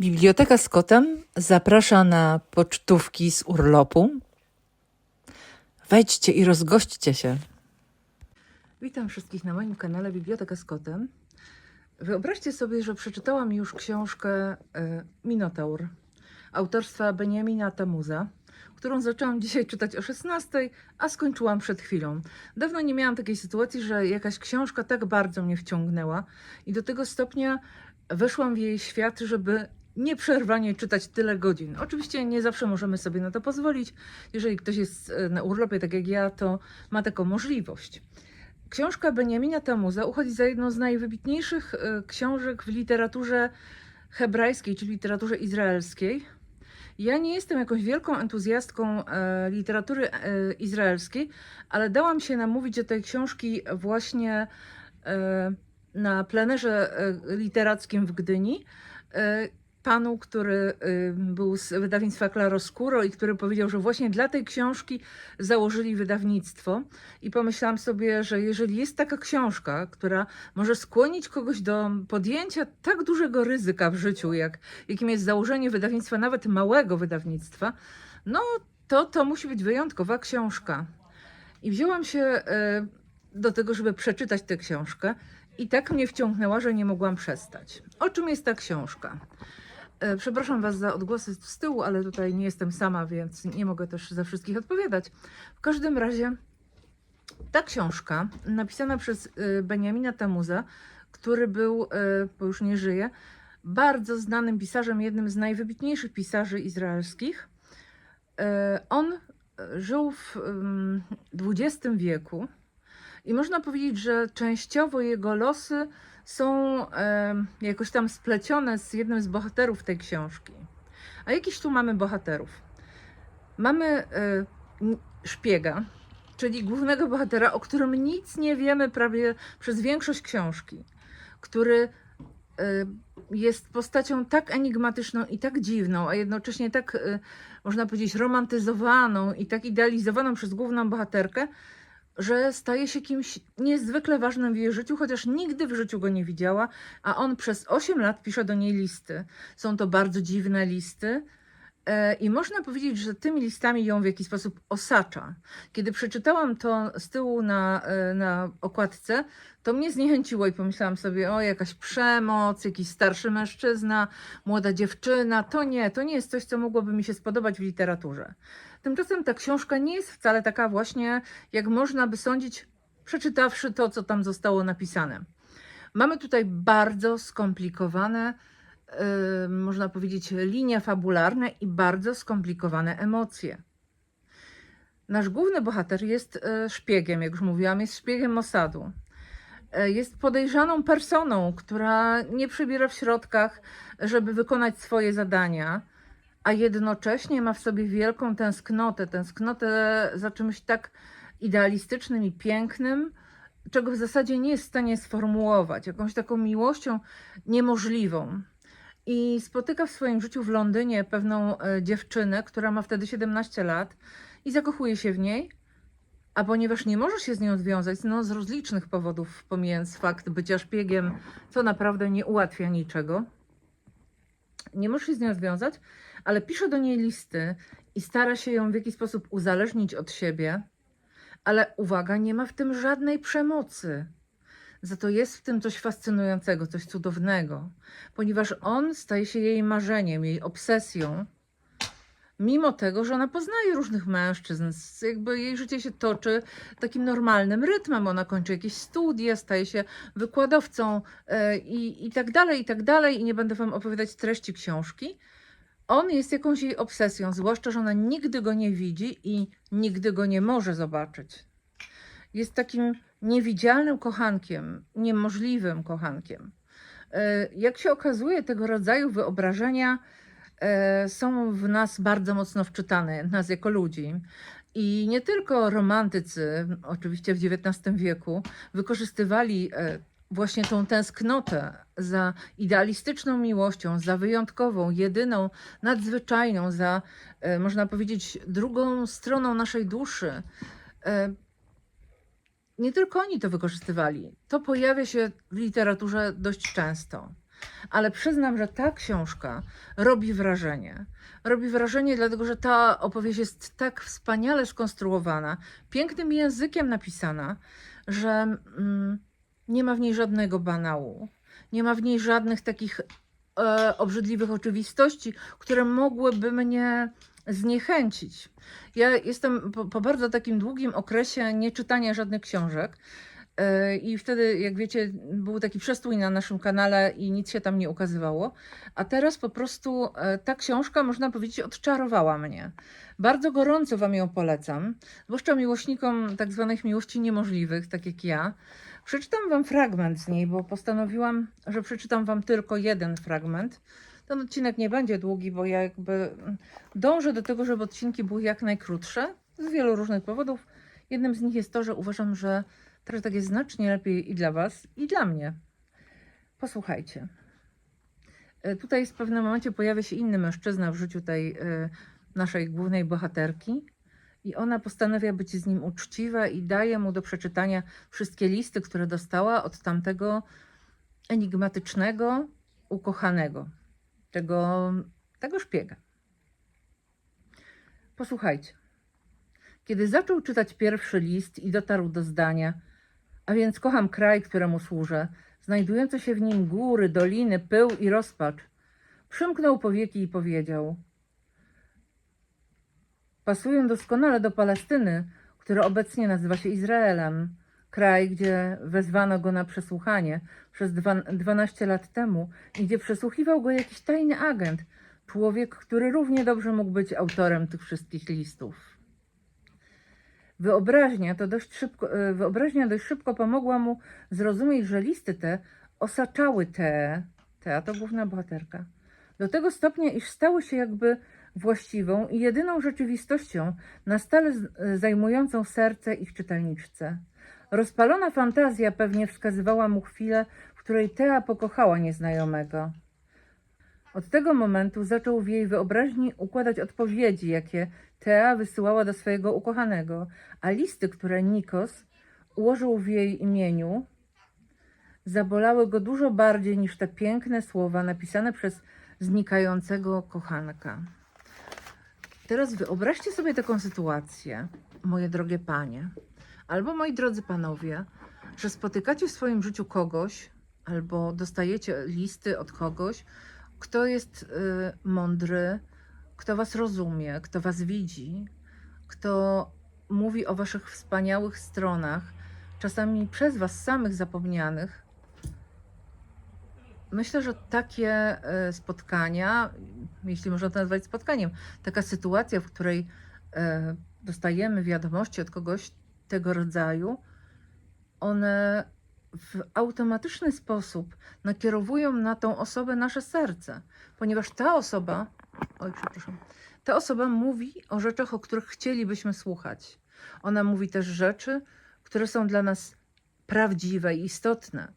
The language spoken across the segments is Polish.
Biblioteka z kotem zaprasza na pocztówki z urlopu. Wejdźcie i rozgośćcie się. Witam wszystkich na moim kanale Biblioteka z kotem. Wyobraźcie sobie, że przeczytałam już książkę e, Minotaur autorstwa Beniamina Tamuza, którą zaczęłam dzisiaj czytać o 16, a skończyłam przed chwilą. Dawno nie miałam takiej sytuacji, że jakaś książka tak bardzo mnie wciągnęła i do tego stopnia weszłam w jej świat, żeby nieprzerwanie czytać tyle godzin. Oczywiście nie zawsze możemy sobie na to pozwolić. Jeżeli ktoś jest e, na urlopie, tak jak ja, to ma taką możliwość. Książka Beniamina Tamuza uchodzi za jedną z najwybitniejszych e, książek w literaturze hebrajskiej, czy literaturze izraelskiej. Ja nie jestem jakąś wielką entuzjastką e, literatury izraelskiej, ale dałam się namówić do tej książki właśnie na plenerze literackim w Gdyni. Panu, który był z wydawnictwa Claroscuro i który powiedział, że właśnie dla tej książki założyli wydawnictwo. I pomyślałam sobie, że jeżeli jest taka książka, która może skłonić kogoś do podjęcia tak dużego ryzyka w życiu, jak, jakim jest założenie wydawnictwa, nawet małego wydawnictwa, no to to musi być wyjątkowa książka. I wzięłam się y, do tego, żeby przeczytać tę książkę. I tak mnie wciągnęła, że nie mogłam przestać. O czym jest ta książka? E, Przepraszam Was za odgłosy z tyłu, ale tutaj nie jestem sama, więc nie mogę też za wszystkich odpowiadać. W każdym razie ta książka, napisana przez e, Beniamina Tamuza, który był, e, bo już nie żyje, bardzo znanym pisarzem, jednym z najwybitniejszych pisarzy izraelskich. On żył w XX wieku i można powiedzieć, że częściowo jego losy są jakoś tam splecione z jednym z bohaterów tej książki. A jakiś tu mamy bohaterów? Mamy szpiega, czyli głównego bohatera, o którym nic nie wiemy prawie przez większość książki, który jest postacią tak enigmatyczną i tak dziwną, a jednocześnie tak, e, można powiedzieć, romantyzowaną i tak idealizowaną przez główną bohaterkę, że staje się kimś niezwykle ważnym w jej życiu, chociaż nigdy w życiu go nie widziała, a on przez 8 lat pisze do niej listy. Są to bardzo dziwne listy. E, I można powiedzieć, że tymi listami ją w jakiś sposób osacza. Kiedy przeczytałam to z tyłu na, e, na okładce, to mnie zniechęciło i pomyślałam sobie, o jakaś przemoc, jakiś starszy mężczyzna, młoda dziewczyna. To nie, to nie jest coś, co mogłoby mi się spodobać w literaturze. Tymczasem ta książka nie jest wcale taka właśnie, jak można by sądzić, przeczytawszy to, co tam zostało napisane. Mamy tutaj bardzo skomplikowane, można powiedzieć, linie fabularne i bardzo skomplikowane emocje. Nasz główny bohater jest e, szpiegiem, jak już mówiłam, jest szpiegiem Mossadu. E, Jest podejrzaną personą, która nie przybiera w środkach, żeby wykonać swoje zadania, a jednocześnie ma w sobie wielką tęsknotę, tęsknotę za czymś tak idealistycznym i pięknym, czego w zasadzie nie jest w stanie sformułować, jakąś taką miłością niemożliwą. I spotyka w swoim życiu w Londynie pewną e, dziewczynę, która ma wtedy 17 lat i zakochuje się w niej, a ponieważ nie może się z nią związać, no z rozlicznych powodów, pomijając fakt bycia szpiegiem, co naprawdę nie ułatwia niczego, nie może się z nią związać, ale pisze do niej listy i stara się ją w jakiś sposób uzależnić od siebie, ale uwaga, nie ma w tym żadnej przemocy. Za to jest w tym coś fascynującego, coś cudownego, ponieważ on staje się jej marzeniem, jej obsesją, mimo tego, że ona poznaje różnych mężczyzn, jakby jej życie się toczy takim normalnym rytmem. Ona kończy jakieś studia, staje się wykładowcą e, i, i tak dalej, i tak dalej. I nie będę wam opowiadać treści książki. On jest jakąś jej obsesją, zwłaszcza, że ona nigdy go nie widzi i nigdy go nie może zobaczyć. Jest takim niewidzialnym kochankiem, niemożliwym kochankiem. E, Jak się okazuje, tego rodzaju wyobrażenia e, są w nas bardzo mocno wczytane, nas jako ludzi. I nie tylko romantycy, oczywiście w XIX wieku, wykorzystywali e, właśnie tą tęsknotę za idealistyczną miłością, za wyjątkową, jedyną, nadzwyczajną, za, można powiedzieć, drugą stroną naszej duszy. Nie tylko oni to wykorzystywali. To pojawia się w literaturze dość często. Ale przyznam, że ta książka robi wrażenie. Robi wrażenie, dlatego że ta opowieść jest tak wspaniale skonstruowana, pięknym językiem napisana, że mm, nie ma w niej żadnego banału. Nie ma w niej żadnych takich e, obrzydliwych oczywistości, które mogłyby mnie zniechęcić. Ja jestem po, po bardzo takim długim okresie nieczytania żadnych książek. e, I wtedy, jak wiecie, był taki przestój na naszym kanale i nic się tam nie ukazywało. A teraz po prostu e, ta książka, można powiedzieć, odczarowała mnie. Bardzo gorąco Wam ją polecam, zwłaszcza miłośnikom tak zwanych miłości niemożliwych, tak jak ja. Przeczytam Wam fragment z niej, bo postanowiłam, że przeczytam Wam tylko jeden fragment. Ten odcinek nie będzie długi, bo ja jakby dążę do tego, żeby odcinki były jak najkrótsze z wielu różnych powodów. Jednym z nich jest to, że uważam, że teraz tak jest znacznie lepiej i dla Was, i dla mnie. Posłuchajcie. E, Tutaj w pewnym momencie pojawia się inny mężczyzna w życiu tej e, naszej głównej bohaterki. I ona postanawia być z nim uczciwa i daje mu do przeczytania wszystkie listy, które dostała od tamtego enigmatycznego, ukochanego, tego, tego szpiega. Posłuchajcie. Kiedy zaczął czytać pierwszy list i dotarł do zdania, a więc kocham kraj, któremu służę, znajdujące się w nim góry, doliny, pył i rozpacz, przymknął powieki i powiedział: Pasują doskonale do Palestyny, która obecnie nazywa się Izraelem. Kraj, gdzie wezwano go na przesłuchanie przez dwa- 12 lat temu i gdzie przesłuchiwał go jakiś tajny agent, człowiek, który równie dobrze mógł być autorem tych wszystkich listów. Wyobraźnia, to dość szybko, e, wyobraźnia dość szybko pomogła mu zrozumieć, że listy te osaczały te, te, a to główna bohaterka, do tego stopnia, iż stały się jakby właściwą i jedyną rzeczywistością na stale e, zajmującą serce ich czytelniczce. Rozpalona fantazja pewnie wskazywała mu chwilę, w której Tea pokochała nieznajomego. Od tego momentu zaczął w jej wyobraźni układać odpowiedzi, jakie Tea wysyłała do swojego ukochanego, a listy, które Nikos ułożył w jej imieniu, zabolały go dużo bardziej niż te piękne słowa napisane przez znikającego kochanka. Teraz wyobraźcie sobie taką sytuację, moje drogie panie, albo moi drodzy panowie, że spotykacie w swoim życiu kogoś, albo dostajecie listy od kogoś, kto jest y, mądry, kto was rozumie, kto was widzi, kto mówi o waszych wspaniałych stronach, czasami przez was samych zapomnianych. Myślę, że takie y, spotkania, jeśli można to nazwać spotkaniem, taka sytuacja, w której y, dostajemy wiadomości od kogoś tego rodzaju, one w automatyczny sposób nakierowują na tą osobę nasze serce, ponieważ ta osoba, oj, przepraszam, ta osoba mówi o rzeczach, o których chcielibyśmy słuchać. Ona mówi też rzeczy, które są dla nas prawdziwe i istotne.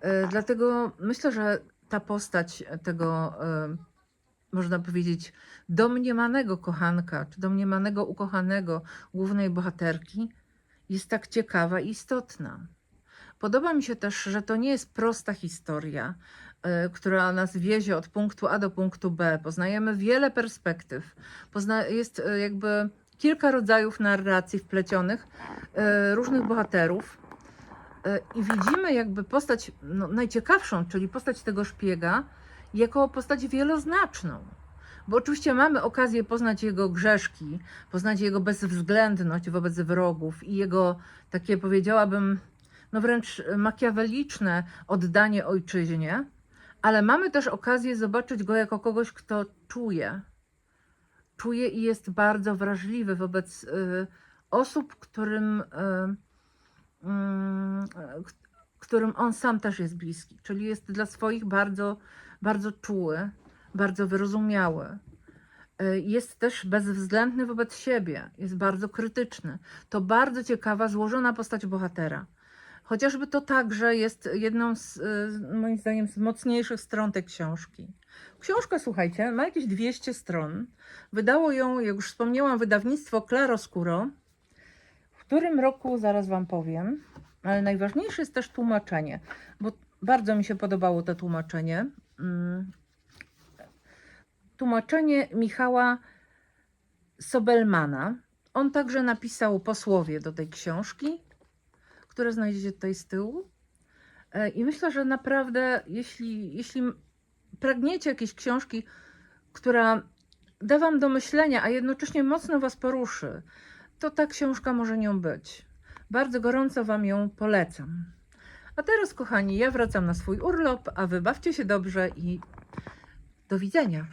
E, Dlatego myślę, że ta postać tego, e, można powiedzieć, domniemanego kochanka, czy domniemanego ukochanego głównej bohaterki jest tak ciekawa i istotna. Podoba mi się też, że to nie jest prosta historia, e, która nas wiezie od punktu A do punktu B. Poznajemy wiele perspektyw. Pozna jest e, jakby kilka rodzajów narracji wplecionych, e, różnych bohaterów. I widzimy jakby postać no, najciekawszą, czyli postać tego szpiega, jako postać wieloznaczną. Bo oczywiście mamy okazję poznać jego grzeszki, poznać jego bezwzględność wobec wrogów i jego takie, powiedziałabym, no wręcz makiaweliczne oddanie ojczyźnie, ale mamy też okazję zobaczyć go jako kogoś, kto czuje. Czuje i jest bardzo wrażliwy wobec y, osób, którym, y, k- którym on sam też jest bliski, czyli jest dla swoich bardzo, bardzo czuły, bardzo wyrozumiały. Y, Jest też bezwzględny wobec siebie, jest bardzo krytyczny. To bardzo ciekawa, złożona postać bohatera. Chociażby to także jest jedną z, y, moim zdaniem, z mocniejszych stron tej książki. Książka, słuchajcie, ma jakieś 200 stron. Wydało ją, jak już wspomniałam, wydawnictwo Claroscuro. W którym roku, zaraz Wam powiem, ale najważniejsze jest też tłumaczenie, bo bardzo mi się podobało to tłumaczenie. Mm. Tłumaczenie Michała Sobelmana. On także napisał posłowie do tej książki, które znajdziecie tutaj z tyłu. E, I myślę, że naprawdę, jeśli, jeśli pragniecie jakiejś książki, która da Wam do myślenia, a jednocześnie mocno Was poruszy, to ta książka może nią być. Bardzo gorąco Wam ją polecam. A teraz, kochani, ja wracam na swój urlop, a Wy bawcie się dobrze i do widzenia.